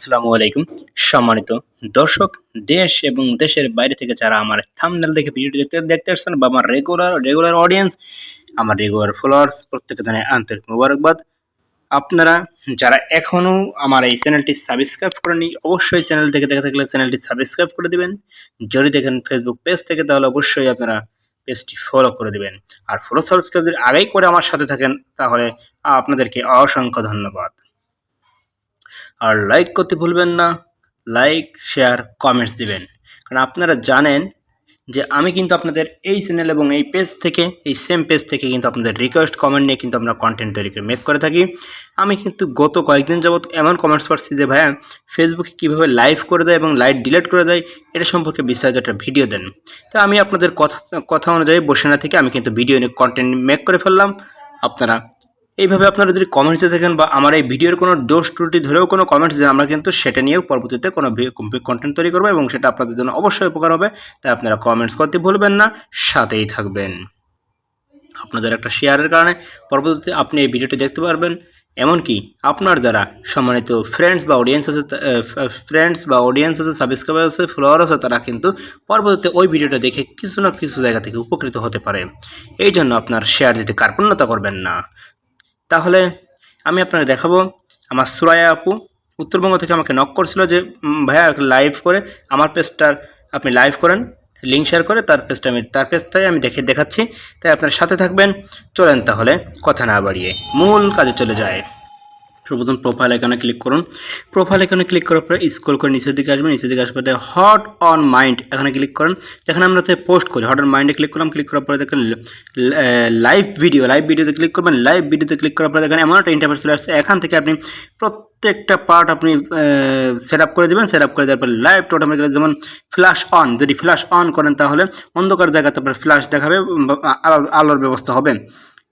আসসালামু আলাইকুম। সম্মানিত দর্শক, দেশ এবং দেশের বাইরে থেকে যারা আমার থামনেল দেখে ভিডিওটি দেখতে দেখতে আসছেন বা আমার রেগুলার রেগুলার অডিয়েন্স আমার রেগুলার ফলোয়ার্স প্রত্যেকে জানাই আন্তরিক মোবারকবাদ। আপনারা যারা এখনও আমার এই চ্যানেলটি সাবস্ক্রাইব করেনি অবশ্যই চ্যানেল থেকে দেখে থাকলে চ্যানেলটি সাবস্ক্রাইব করে দিবেন। যদি দেখেন ফেসবুক পেজ থেকে, তাহলে অবশ্যই আপনারা পেজটি ফলো করে দিবেন। আর ফলো সাবস্ক্রাইব যদি আগেই করে আমার সাথে থাকেন, তাহলে আপনাদেরকে অসংখ্য ধন্যবাদ। আর লাইক করতে ভুলবেন না। লাইক শেয়ার কমেন্টস দিবেন। কারণ আপনারা জানেন যে আমি কিন্তু আপনাদের এই চ্যানেল এবং এই পেজ থেকে, এই সেম পেজ থেকে কিন্তু আপনাদের রিকোয়েস্ট কমেন্ট নিয়ে কিন্তু আমরা কন্টেন্ট তৈরি করে মেক করে থাকি। আমি কিন্তু গত কয়েকদিন যাবত এমন কমেন্টস পাচ্ছি যে, ভাইয়া ফেসবুকে কীভাবে লাইভ করে দেয় এবং লাইভ ডিলিট করে দেয়, এটা সম্পর্কে বিস্তারিত একটা ভিডিও দেন। তো আমি আপনাদের কথা কথা অনুযায়ী বসে না থেকে আমি কিন্তু ভিডিও নিয়ে কন্টেন্ট মেক করে ফেললাম। আপনারা এইভাবে আপনারা যদি কমেন্টসে দেখেন বা আমার এই ভিডিওর কোনো দোষ ত্রুটি ধরেও কোনো কমেন্টস দেন, আমরা কিন্তু সেটা নিয়েও পরবর্তীতে কোনো কন্টেন্ট তৈরি করব এবং সেটা আপনাদের জন্য অবশ্যই উপকার হবে। তাই আপনারা কমেন্টস করতে ভুলবেন না, সাথেই থাকবেন। আপনাদের একটা শেয়ারের কারণে পরবর্তীতে আপনি এই ভিডিওটি দেখতে পারবেন। এমনকি আপনার যারা সম্মানিত ফ্রেন্ডস বা অডিয়েন্স আছে ফ্রেন্ডস বা অডিয়েন্স আছে সাবস্ক্রাইবার আছে ফলোয়ার আছে, তারা কিন্তু পরবর্তীতে ওই ভিডিওটা দেখে কিছু না কিছু জায়গা থেকে উপকৃত হতে পারে। এই জন্য আপনার শেয়ার দিতে কার্পণ্যতা করবেন না। তাহলে আমি আপনাকে দেখাবো, আমার সুরায়া আপু উত্তরবঙ্গ থেকে আমাকে নক করছিল যে ভাইয়া লাইভ করে আমার পেজটার আপনি লাইভ করেন লিঙ্ক শেয়ার করে তার পেজটা আমি, তার পেজটাই আমি দেখে, দেখাচ্ছি। তাই আপনার সাথে থাকবেন, চলেন তাহলে কথা না বাড়িয়ে, মূল কাজে চলে যায়। সর্বপ্রথম প্রোফাইল এখানে ক্লিক করুন। প্রোফাইল এখানে ক্লিক করার পরে স্ক্রল করে নিচের দিকে আসবেন। নিচের দিকে আসবে হট অন মাইন্ড এখানে ক্লিক করেন। এখানে আমরা পোস্ট করি। হট অন মাইন্ডে ক্লিক করলাম। ক্লিক করার পরে দেখেন লাইভ ভিডিও লাইভ ভিডিওতে ক্লিক করবেন। লাইভ ভিডিওতে ক্লিক করার পরে দেখেন, এমন একটা ইন্টারফেস চলে আসছে। এখান থেকে আপনি প্রত্যেকটা পার্ট আপনি সেট আপ করে দেবেন। সেট আপ করে দেওয়ার পরে লাইভ অটোমেটিক্যালি যেমন ফ্ল্যাশ অন যদি ফ্ল্যাশ অন করেন তাহলে অন্ধকার জায়গাতে আপনার ফ্ল্যাশ দেখাবে আলো- আলোর ব্যবস্থা হবে।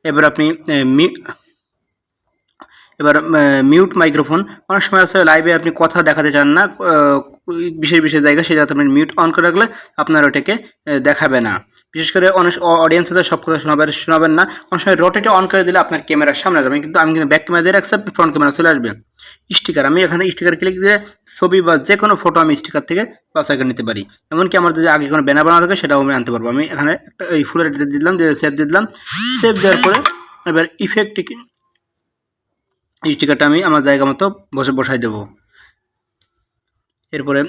এবার আপনি এবার মিউট মাইক্রোফোন অনেক সময় আছে লাইভে আপনি কথা দেখাতে চান না বিশেষ বিশেষ জায়গায় সেটা আপনি মিউট অন করে রাখলে আপনার ওটাকে দেখাবে না। বিশেষ করে অনেক অডিয়েন্স সব কথা শোনাবেন শোনাবেন না। অনেক সময় রোটেটে অন করে দিলে আপনার ক্যামেরার সামনে যাবে। কিন্তু আমি কিন্তু ব্যাক ক্যামেরা দিয়ে রাখছি, আপনি ফ্রন্ট ক্যামেরা চলে আসবে স্টিকার আমি এখানে স্টিকার ক্লিক দিয়ে ছবি বা যে কোনো ফটো আমি স্টিকার থেকে বাছাই করে নিতে পারি। এমনকি আমার যদি আগে কোনো ব্যানার বানানো থাকে, সেটাও আমি আনতে পারব। আমি এখানে একটা, এই ফুলের দিলাম যে সেভ দিয়ে দিলাম। সেভ দেওয়ার পরে এবার ইফেক্ট স্টিকারটা আমি আমার জায়গা মতো বসে বসাই দেবো। এরপরে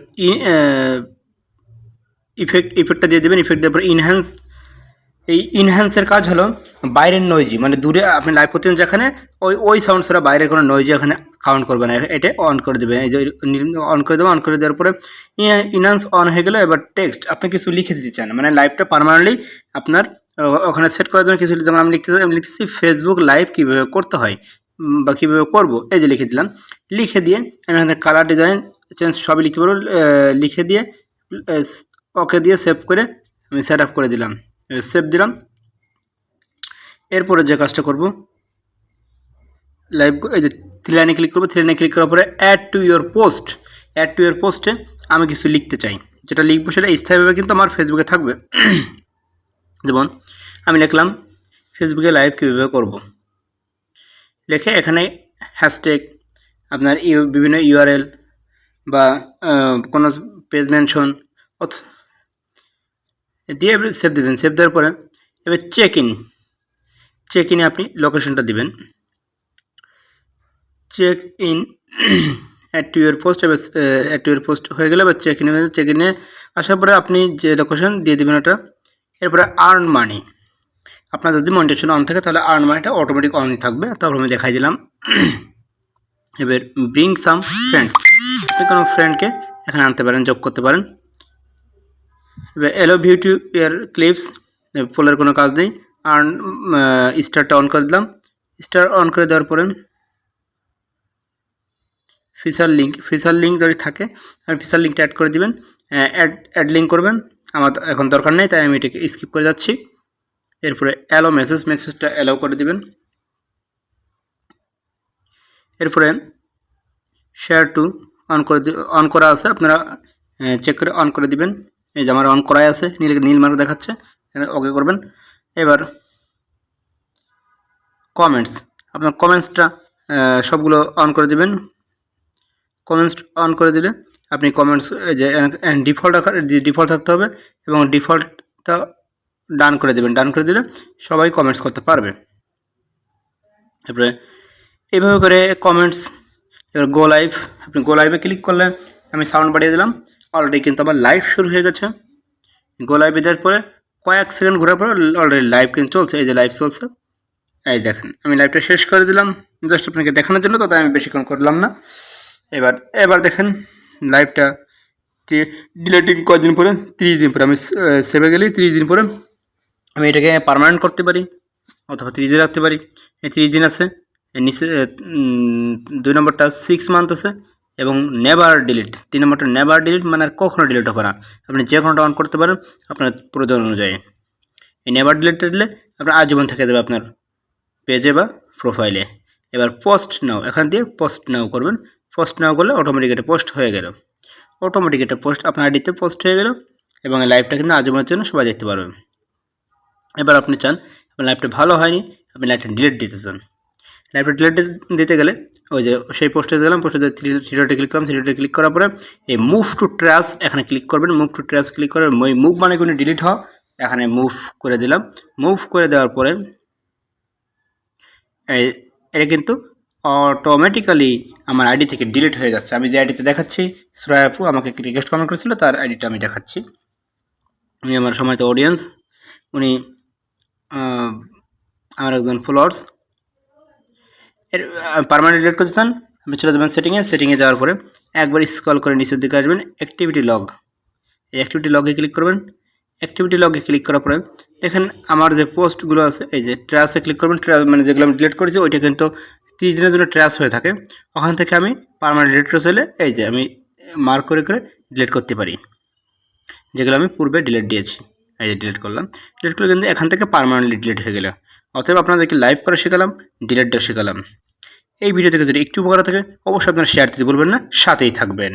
ইফেক্ট ইফেক্টটা দিয়ে দেবেন ইফেক্ট দেওয়ার পরে ইনহ্যান্স এই ইনহ্যান্সের কাজ হলো বাইরের নয়েজি মানে দূরে আপনি লাইভ করতেন যেখানে, ওই ওই সাউন্ড ছাড়া বাইরের কোনো নয়েজি এখানে কাউন্ট করবে না, এটা অন করে দেবেন এই যে অন করে দেবেন অন করে দেওয়ার পরে ইনহ্যান্স অন হয়ে গেলো, এবার টেক্সট আপনি কিছু লিখে দিতে চান মানে লাইভটা পারমানেন্টলি আপনার ওখানে সেট করার জন্য কিছু যেমন আমি লিখতে আমি লিখতেছি ফেসবুক লাইভ কীভাবে করতে হয় বা কীভাবে করব? এই যে লিখে দিলাম। লিখে দিয়ে আমি এখানে কালার ডিজাইন চেঞ্জ সবই লিখতে পারব। লিখে দিয়ে ওকে দিয়ে সেভ করে আমি সেট আপ করে দিলাম। সেভ দিলাম। এরপরে যে কাজটা করব লাইভ এই যে থ্রি লাইনে ক্লিক করব। থ্রি লাইনে ক্লিক করার পরে add to your post add to your পোস্টে আমি কিছু লিখতে চাই। যেটা লিখব সেটা স্থায়ীভাবে কিন্তু আমার ফেসবুকে থাকবে। যেমন আমি লিখলাম ফেসবুকে লাইভ কীভাবে করব? লিখে এখানে হ্যাশট্যাগ আপনার ইউ, বিভিন্ন ইউআরএল বা কোনো পেজ মেনশন দিয়ে এবার সেভ দেবেন। সেভ দেওয়ার পরে এবার চেক ইন চেক ইনে আপনি লোকেশনটা দিবেন। Check in add to your post এবার অ্যাড টু ইয়ার পোস্ট হয়ে গেলে এবার চেক ইনে চেক ইনে আসার পরে আপনি যে লোকেশন দিয়ে দেবেন ওটা, এরপরে আর্ন মানি আপনার যদি মনিটেশন অন থাকে, তাহলে আর্ন মানিটা অটোমেটিক অন থাকবে। তারপর আমি দেখাই দিলাম। এবার ব্রিং সাম ফ্রেন্ড যে কোনো ফ্রেন্ডকে এখানে আনতে পারেন, যোগ করতে পারেন। এবার এলো ভিউ টু ইয়ার ক্লিপস ফুলের কোনো কাজ নেই। আর্ন স্টারটা অন করে দিলাম। স্টার অন করে দেওয়ার পরে ফিচার লিঙ্ক ফিচার লিঙ্ক যদি থাকে আর ফিচার লিঙ্কটা অ্যাড করে দিবেন। অ্যাড অ্যাড লিঙ্ক করবেন। আমার এখন দরকার নেই, তাই আমি এটাকে স্কিপ করে যাচ্ছি। এরপরে অ্যালো মেসেজ মেসেজটা অ্যালাউ করে দিবেন। এরপরে শেয়ার টু অন করে অন করা আছে, আপনারা চেক করে অন করে দিবেন। এই যে আমার অন করাই আছে, নীল নীল মার্ক দেখাচ্ছে ওকে করবেন। এবার কমেন্টস আপনার কমেন্টসটা সবগুলো অন করে দিবেন। কমেন্টস অন করে দিলে আপনি কমেন্টস যে ডিফল্ট ডিফল্ট থাকতে হবে এবং ডিফল্টটা ডান করে দেবেন, ডান করে দিলে সবাই কমেন্টস করতে পারবে। তারপরে এইভাবে করে কমেন্টস এবার গো লাইভ আপনি গো লাইভে ক্লিক করলে আমি সাউন্ড বাড়িয়ে দিলাম অলরেডি কিন্তু আমার লাইভ শুরু হয়ে গেছে। গো লাইভে দেওয়ার পরে কয়েক সেকেন্ড ঘোরার পরে অলরেডি লাইভ কিন্তু চলছে, এই যে লাইভ চলছে। এই দেখেন, আমি লাইভটা শেষ করে দিলাম জাস্ট আপনাকে দেখানোর জন্য তো তাই আমি বেশিক্ষণ করলাম না। এবার এবার দেখেন লাইভটা ডিলেটিং কদিন পরে? তিরিশ দিন পরে, আমি সেভে গেলে তিরিশ দিন পরে আমি এটাকে পার্মানেন্ট করতে পারি, অথবা তিরিশ দিন রাখতে পারি। এই তিরিশ দিন আছে নিচে দুই নম্বরটা সিক্স মান্থ আছে, এবং নেভার ডিলিট তিন নম্বরটা নেভার ডিলিট মানে কখনো ডিলিট হবে না। আপনি যে কোনোটা অন করতে পারেন, আপনার প্রয়োজন অনুযায়ী। এই নেভার ডিলিটটা দিলে আপনার আজীবন থেকে যাবে আপনার পেজে বা প্রোফাইলে এবার পোস্ট নাও এখান দিয়ে পোস্ট নাও করবেন। পোস্ট নাও করলে অটোমেটিক এটা পোস্ট হয়ে গেল। অটোমেটিক এটা পোস্ট আপনার আইডিতে পোস্ট হয়ে গেল, এবং এই লাইভটা কিন্তু আজীবনের জন্য সবাই দেখতে পারবে। এবার আপনি চান, আপনার লাইভটা ভালো হয়নি, আপনি লাইভটা ডিলিট দিতে চান। লাইভটা ডিলিট দিতে গেলে ওই যে সেই পোস্টে দিলাম পোস্টে থ্রি থ্রিডোটে ক্লিক করলাম থ্রিডোটে ক্লিক করার পরে এই মুভ টু ট্র্যাশ এখানে ক্লিক করবেন মুভ টু ট্র্যাশ ক্লিক করে ওই মুভ মানে কোনো ডিলিট হওয়া, এখানে মুভ করে দিলাম। মুভ করে দেওয়ার পরে এটা কিন্তু অটোমেটিক্যালি আমার আইডি থেকে ডিলিট হয়ে যাচ্ছে। আমি যে আইডিতে দেখাচ্ছি শ্রয়াপু আমাকে রিকোয়েস্ট কমেন্ট করেছিল, তার আইডিটা আমি দেখাচ্ছি। উনি আমার সময়ত অডিয়েন্স উনি আমার একজন ফলোয়ার্স এর পারমানেন্ট ডিলিট করতে চান, আপনি চলে যাবেন সেটিংয়ে সেটিংয়ে যাওয়ার পরে একবার স্ক্রল করে নিচের দিকে আসবেন অ্যাক্টিভিটি লগ এই অ্যাক্টিভিটি লগে ক্লিক করবেন। অ্যাক্টিভিটি লগে ক্লিক করার পরে দেখেন আমার যে পোস্টগুলো আছে, এই যে ট্র্যাশে ক্লিক করবেন ট্র্যাশ মানে যেগুলো আমি ডিলিট করেছি, ওইটা কিন্তু তিরিশ দিনের জন্য ট্র্যাশ হয়ে থাকে। ওখান থেকে আমি পারমানেন্ট ডিলিট করে চলে, এই যে আমি মার্ক করে করে ডিলিট করতে পারি। যেগুলো আমি পূর্বে ডিলিট দিয়েছি। এই যে ডিলিট করলাম ডিলিট করলে কিন্তু এখান থেকে পারমানেন্টলি ডিলিট হয়ে গেল। অতএব আপনাদেরকে লাইভ করা শেখালাম ডিলিটটা শেখালাম। এই ভিডিও থেকে যদি একটু উপকার থাকে, অবশ্যই আপনারা শেয়ার দিতে বলবেন না, সাথেই থাকবেন।